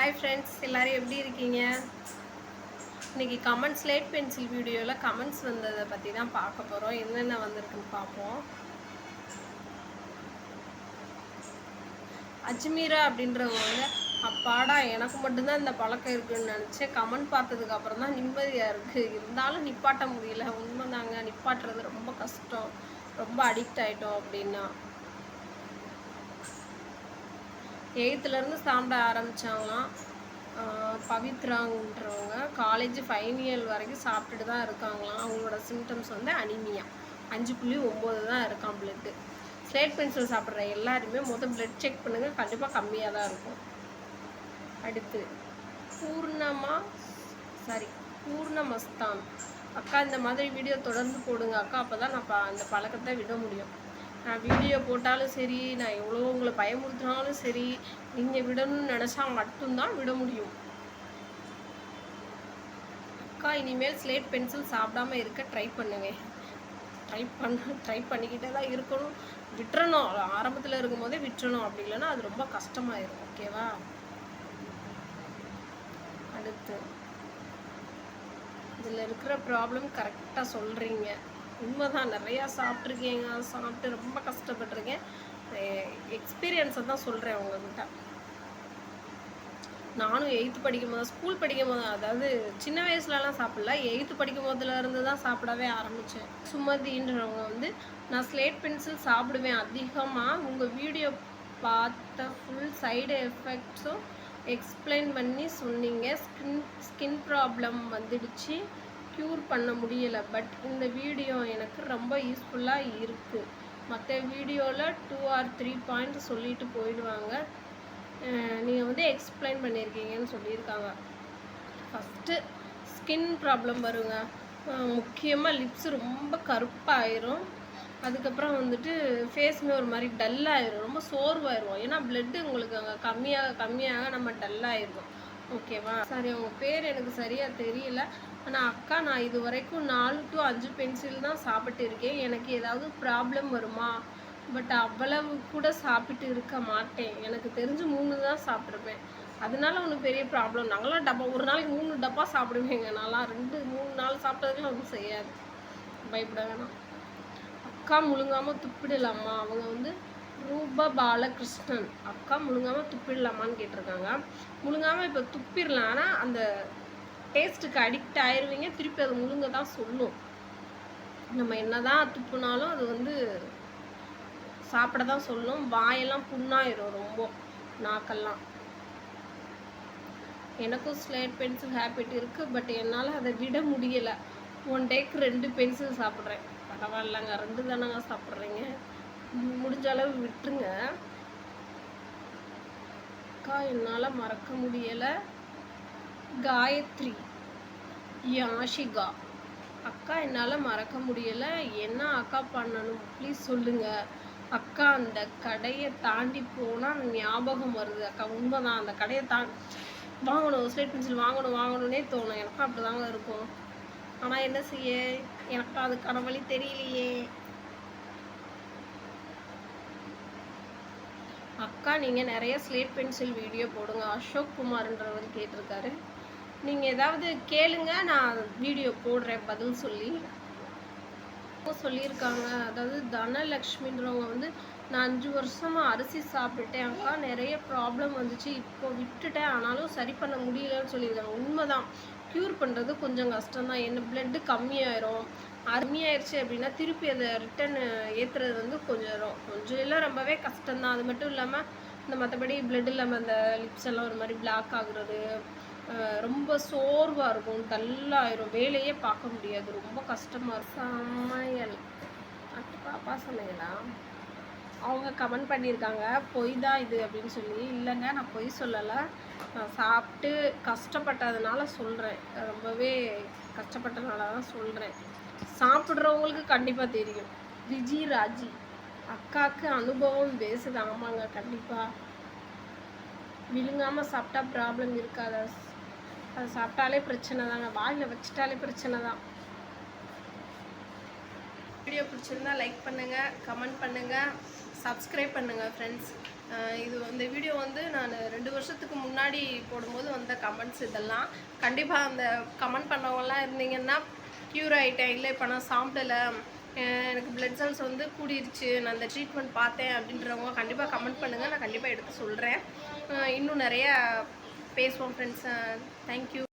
Hi friends எல்லோரும் எப்படி இருக்கீங்க? இன்னைக்கு கமெண்ட்ஸ் லேட் பென்சில் வீடியோவில் கமெண்ட்ஸ் வந்ததை பற்றி தான் பார்க்க போகிறோம் என்னென்ன வந்திருக்குன்னு பார்ப்போம். அஜ்மீரா அப்படின்றவங்க வந்து அப்பாடா எனக்கு மட்டும்தான் இந்த பழக்கம் இருக்குன்னு நினச்சேன் கமெண்ட் பார்த்ததுக்கு அப்புறம் தான் நிம்மதியாக இருக்குது இருந்தாலும் நிப்பாட்ட முடியல. உண்மைதாங்க நிப்பாட்டுறது ரொம்ப கஷ்டம். ரொம்ப அடிக்ட் ஆகிட்டோம் அப்படின்னா. எயித்துலேருந்து சாப்பிட ஆரம்பித்தாங்களாம் பவித்ராங்கன்றவங்க. காலேஜ் ஃபைனல் இயர் வரைக்கும் சாப்பிட்டுட்டு தான் இருக்காங்களாம். அவங்களோட சிம்டம்ஸ் வந்து அனிமியா அஞ்சு புள்ளி ஒம்பது தான் இருக்கான் பிளட்டு ஸ்லேட் பென்சில் சாப்பிட்ற எல்லாருமே மொதல் பிளட் செக் பண்ணுங்கள் கண்டிப்பாக கம்மியாக தான் இருக்கும். அடுத்து பூர்ணமா சாரி பூர்ணமஸ்தான். அக்கா இந்த மாதிரி வீடியோ தொடர்ந்து போடுங்க அக்கா. அப்போ தான் நான் அந்த பழக்கத்தை விட முடியும். நான் வீடியோ போட்டாலும் சரி நான் எவ்வளோ உங்களை பயமுறுத்தினாலும் சரி நீங்கள் விடணும்னு நினச்சா மட்டும்தான் விட முடியும். அக்கா இனிமேல் ஸ்லேட் பென்சில் சாப்பிடாம இருக்க ட்ரை பண்ணுவேன் ட்ரை பண்ண ட்ரை பண்ணிக்கிட்டே தான் இருக்கணும். விட்டுறணும். ஆரம்பத்தில் இருக்கும்போதே விட்டுறணும். அப்படி இல்லைன்னா அது ரொம்ப கஷ்டமாயிரும். ஓகேவா அடுத்து. இதில் இருக்கிற ப்ராப்ளம் கரெக்டாக சொல்கிறீங்க உண்மைதான் நிறையா சாப்பிட்ருக்கீங்க சாப்பிட்டு ரொம்ப கஷ்டப்பட்டிருக்கேன். எக்ஸ்பீரியன்ஸை தான் சொல்கிறேன் உங்ககிட்ட. நானும் எயித்து படிக்கும் போது ஸ்கூல் படிக்கும் போது அதாவது சின்ன வயசுலலாம் சாப்பிடல. எயித்து படிக்கும் போதுலேருந்து தான் சாப்பிடவே ஆரம்பித்தேன் சுமதின்றவங்க வந்து நான் ஸ்லேட் பென்சில் சாப்பிடுவேன் அதிகமாக உங்கள் வீடியோ பார்த்த ஃபுல் சைடு எஃபெக்ட்ஸும் எக்ஸ்பிளைன் பண்ணி சொன்னீங்க. ஸ்கின் ஸ்கின் ப்ராப்ளம் வந்துடுச்சு. க்யூர் பண்ண முடியலை. பட் இந்த வீடியோ எனக்கு ரொம்ப யூஸ்ஃபுல்லாக இருக்குது மற்ற வீடியோவில் டூ ஆர் த்ரீ பாயிண்ட் சொல்லிட்டு போயிடுவாங்க. நீங்கள் வந்து எக்ஸ்பிளைன் பண்ணியிருக்கீங்கன்னு சொல்லியிருக்காங்க. ஃபஸ்ட்டு ஸ்கின் ப்ராப்ளம் வருங்க. முக்கியமாக லிப்ஸ் ரொம்ப கருப்பாயிரும். அதுக்கப்புறம் வந்துட்டு ஃபேஸுமே ஒரு மாதிரி டல்லாகிடும் ரொம்ப சோர்வாயிரும். ஏன்னா பிளட்டு உங்களுக்கு அங்கே கம்மியாக கம்மியாக நம்ம டல்லாகிருவோம் ஓகேவா சரி உங்கள் பேர் எனக்கு சரியாக தெரியல. ஆனால் அக்கா நான் இது வரைக்கும் நாலு டு அஞ்சு பென்சில் தான் சாப்பிட்டு இருக்கேன். எனக்கு ஏதாவது ப்ராப்ளம் வருமா? பட் அவ்வளவு கூட சாப்பிட்டு இருக்க மாட்டேன். எனக்கு தெரிஞ்சு மூணு தான் சாப்பிட்ருப்பேன் அதனால ஒன்றும் பெரிய ப்ராப்ளம் நாங்களாம் டப்பா ஒரு நாளைக்கு மூணு டப்பா சாப்பிடுவேங்க. நான்லாம் ரெண்டு மூணு நாள் சாப்பிட்டதுக்குலாம் ஒன்றும் செய்யாது. பயப்பட வேணாம். அக்கா முழுங்காமல் துப்பிடலாமா? அவங்க வந்து ரூபா பாலகிருஷ்ணன். அக்கா முழுங்காமல் துப்பிடலாமான்னு கேட்டிருக்காங்க. முழுங்காமல் இப்போ துப்பிடலாம். ஆனால் அந்த டேஸ்ட்டுக்கு அடிக்ட் ஆயிடுவீங்க திருப்பி அது முழுங்க தான் சொல்லும். நம்ம என்னதான் துப்புனாலும் அது வந்து சாப்பிட தான் சொல்லும். வாயெல்லாம் புண்ணாயிரும் ரொம்ப நாக்கெல்லாம். எனக்கும் ஸ்லேட் பென்சில் ஹேபிட் இருக்குது பட் என்னால் அதை விட முடியலை. ஒன் டேக்கு ரெண்டு பென்சில் சாப்பிட்றேன். பரவாயில்லங்க ரெண்டு தானங்க சாப்பிட்றீங்க. முடிஞ்ச அளவு விட்டுருங்க. அக்கா என்னால் மறக்க முடியலை. காயத்ரி யாஷிகா. அக்கா என்னால் மறக்க முடியலை. என்ன அக்கா பண்ணணும்? ப்ளீஸ் சொல்லுங்கள் அக்கா அந்த கடையை தாண்டி போனால் ஞாபகம் வருது. அக்கா உண்மைதான். அந்த கடையை தா வாங்கணும். ஸ்லேட் பென்சில் வாங்கணும் வாங்கணும்னே தோணும். எனக்கும் அப்படி தாங்க இருக்கும். ஆனால் என்ன செய்ய? எனக்கு அதுக்கான வழி தெரியலையே. அக்கா நீங்கள் நிறைய ஸ்லேட் பென்சில் வீடியோ போடுங்க. அசோக் குமார்ன்றவர் கேட்டிருக்காரு. நீங்கள் ஏதாவது கேளுங்க நான் வீடியோ போடுறேன் பதில் சொல்லி. சொல்லியிருக்காங்க. அதாவது தனலக்ஷ்மின்றவங்க வந்து நான் அஞ்சு வருஷமாக அரிசி சாப்பிட்டுட்டேன் அக்கா. நிறைய ப்ராப்ளம் வந்துச்சு. இப்போ விட்டுட்டேன். ஆனாலும் சரி பண்ண முடியலன்னு சொல்லியிருக்காங்க. உண்மைதான். க்யூர் பண்ணுறது கொஞ்சம் கஷ்டம்தான். என்ன பிளட்டு கம்மியாயிரும். கம்மியாயிருச்சு அப்படின்னா திருப்பி அதை ரிட்டன் ஏற்றுறது வந்து கொஞ்சம் கொஞ்சம் எல்லாம் ரொம்பவே கஷ்டம்தான். அது மட்டும் இல்லாமல் இந்த மற்றபடி பிளட் இல்லாமல் அந்த லிப்ஸ் எல்லாம் ஒரு மாதிரி பிளாக் ஆகுறது. ரொம்ப சோர்வாக இருக்கும் டல்லாயிரும். வேலையே பார்க்க முடியாது. ரொம்ப கஷ்டமாக இருக்கும். சமையல். பாப்பா சமையலா அவங்க கமெண்ட் பண்ணியிருக்காங்க பொய் தான் இது அப்படின்னு சொல்லி. இல்லைங்க நான் பொய் சொல்லலை. நான் சாப்பிட்டு கஷ்டப்பட்டதுனால சொல்கிறேன் ரொம்பவே கஷ்டப்பட்டதுனால தான் சொல்கிறேன் சாப்பிட்றவங்களுக்கு கண்டிப்பாக தெரியும். விஜி ராஜி. அக்காவுக்கு அனுபவம் பேசுது. ஆமாங்க கண்டிப்பாக விழுங்காமல் சாப்பிட்டா ப்ராப்ளம் இருக்காதா? அது சாப்பிட்டாலே பிரச்சனை தாங்க. வாயில் வச்சிட்டாலே பிரச்சனை தான். வீடியோ பிடிச்சிருந்தா லைக் பண்ணுங்கள் கமெண்ட் பண்ணுங்கள் சப்ஸ்கிரைப் பண்ணுங்கள் ஃப்ரெண்ட்ஸ் இது இந்த வீடியோ வந்து நான் ரெண்டு வருஷத்துக்கு முன்னாடி போடும்போது வந்த கமெண்ட்ஸ் இதெல்லாம். கண்டிப்பாக அந்த கமெண்ட் பண்ணவங்களாம் இருந்தீங்கன்னா க்யூர் ஆகிட்டேன் இல்லை இப்போ நான் சாப்பிடலை. எனக்கு பிளட் செல்ஸ் வந்து கூடிருச்சு. நான் அந்த ட்ரீட்மெண்ட் பார்த்தேன் அப்படின்றவங்க கண்டிப்பாக கமெண்ட் பண்ணுங்கள் நான் கண்டிப்பாக எடுத்து சொல்கிறேன் இன்னும் நிறைய பேசுவோம் ஃப்ரெண்ட்ஸ் தேங்க்யூ